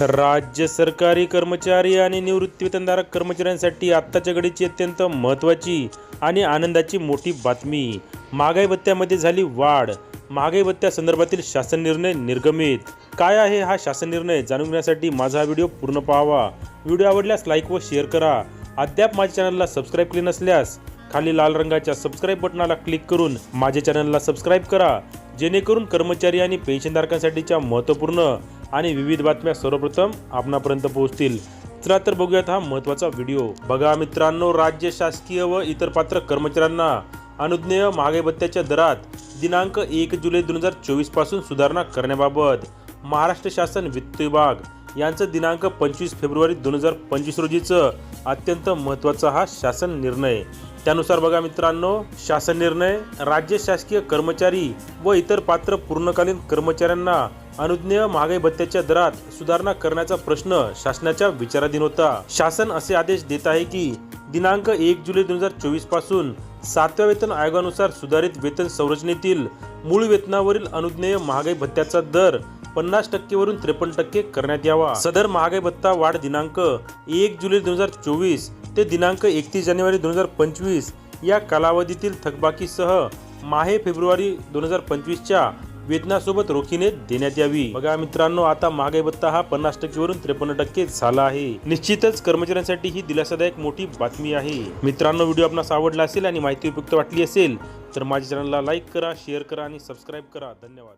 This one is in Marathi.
राज्य सरकारी कर्मचारी आणि निवृत्तीवेतनधारक कर्मचाऱ्यांसाठी आत्ताच्या घडीची अत्यंत महत्त्वाची आणि आनंदाची मोठी बातमी. महागाई भत्त्यामध्ये झाली वाढ. महागाई भत्त्यासंदर्भातील शासन निर्णय निर्गमित. काय आहे हा शासन निर्णय? जाणून घेण्यासाठी माझा हा व्हिडिओ पूर्ण पाहावा. व्हिडिओ आवडल्यास लाईक व शेअर करा. अद्याप माझ्या चॅनलला सबस्क्राईब केले नसल्यास खाली लाल रंगाच्या सबस्क्राईब बटनाला क्लिक करून माझ्या चॅनलला सबस्क्राईब करा. जेणेकरून कर्मचारी आणि पेन्शनधारकांसाठीच्या महत्त्वपूर्ण आणि विविध बातम्या सर्वप्रथम आपणापर्यंत पोहोचतील. चला तर बघूयात हा महत्त्वाचा व्हिडिओ. बघा मित्रांनो राज्य शासकीय व इतर पात्र कर्मचाऱ्यांना अनुज्ञेय महागाई भत्त्याच्या दरात दिनांक एक जुलै दोन हजार चोवीसपासून सुधारणा करण्याबाबत महाराष्ट्र शासन वित्त विभाग यांचं दिनांक पंचवीस फेब्रुवारी दोन हजार पंचवीस रोजीचं अत्यंत महत्त्वाचा हा शासन निर्णय. त्यानुसार बघा मित्रांनो शासन निर्णय राज्य शासकीय कर्मचारी व इतर पात्र पूर्णकालीन कर्मचाऱ्यांना अनुज्ञेय महागाई भत्त्याच्या दरात सुधारणा करण्याचा प्रश्न शासनाच्या विचाराधीन होता. शासन असे आदेश देत आहे की दिनांक एक जुलै दोन हजार चोवीसपासून सातव्या वेतन आयोगानुसार सुधारित वेतन संरचनेतील मूळ वेतनावरील अनुज्ञेय महागाई भत्त्याचा दर पन्नास टक्केवरून त्रेपन्न टक्के करण्यात यावा. सदर महागाई भत्ता वाढ दिनांक एक जुलै दोन हजार चोवीस ते दिनांक एकतीस जानेवारी दोन हजार पंचवीस या कालावधीतील थकबाकीसह माहे फेब्रुवारी दोन हजार पंचवीसच्या वेतनासोबत रोखीने देण्यात यावी. बघा मित्रांनो आता महागाई भत्ता हा पन्नास टक्केवरून त्रेपन्न टक्के झाला आहे. निश्चितच कर्मचाऱ्यांसाठी ही दिलासादायक मोठी बातमी आहे. मित्रांनो व्हिडिओ आपणास आवडला असेल आणि माहिती उपयुक्त वाटली असेल तर माझ्या चॅनलला लाईक करा शेअर करा आणि सबस्क्राईब करा. धन्यवाद.